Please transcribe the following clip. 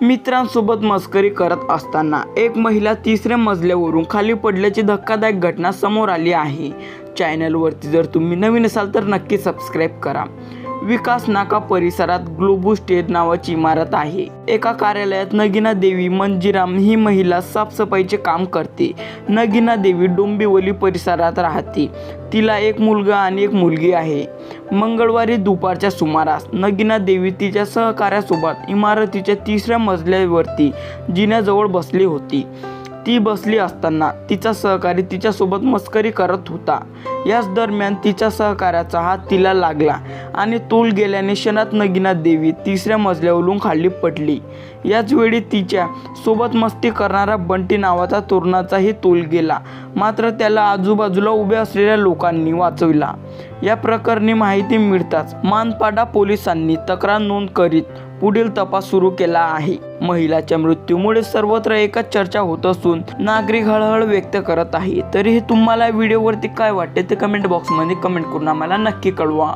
मित्रांसोबत मस्करी करत असताना एक महिला तिसऱ्या मजल्यावरून खाली पडल्याची धक्कादायक घटना समोर आली आहे. चॅनलवरती जर तुम्ही नवीन असाल तर नक्की सबस्क्राईब करा. विकास नाका परिसरात ग्लोबू स्टेट नावाची इमारत आहे. एका कार्यालयात नगिना देवी मंजिराम ही महिला साफसफाईचे काम करते. नगिना देवी डोंबिवली परिसरात राहते. तिला एक मुलगा आणि एक मुलगी आहे. मंगळवारी दुपारच्या सुमारास नगिना देवी तिच्या सहकाऱ्यासोबत इमारतीच्या तिसऱ्या मजल्यावरती जिन्याजवळ बसली होती. ती बसली असताना तिचा सहकारी तिच्यासोबत मस्करी करत होता. याच दरम्यान तिच्या सहकाऱ्याचा हात तिला लागला आणि तोल गेल्याने क्षणात नगिना देवी तिसऱ्या मजल्यावरून खाली पडली. याच वेळी तिच्या सोबत मस्ती करणारा बंटी नावाचा तरुणाचाही तोल गेला. मात्र त्याला आजूबाजूला उभ्या असलेल्या लोकांनी वाचविला. या प्रकरणी माहिती मिळताच मानपाडा पोलिसांनी तक्रार नोंद करीत पुढील तपास सुरू केला आहे. महिलाच्या मृत्यूमुळे सर्वत्र एकच चर्चा होत असून नागरिक हळहळ व्यक्त करत आहे. तरीही तुम्हाला व्हिडिओवरती काय वाटते ते कमेंट बॉक्समध्ये कमेंट करून आम्हाला नक्की कळवा.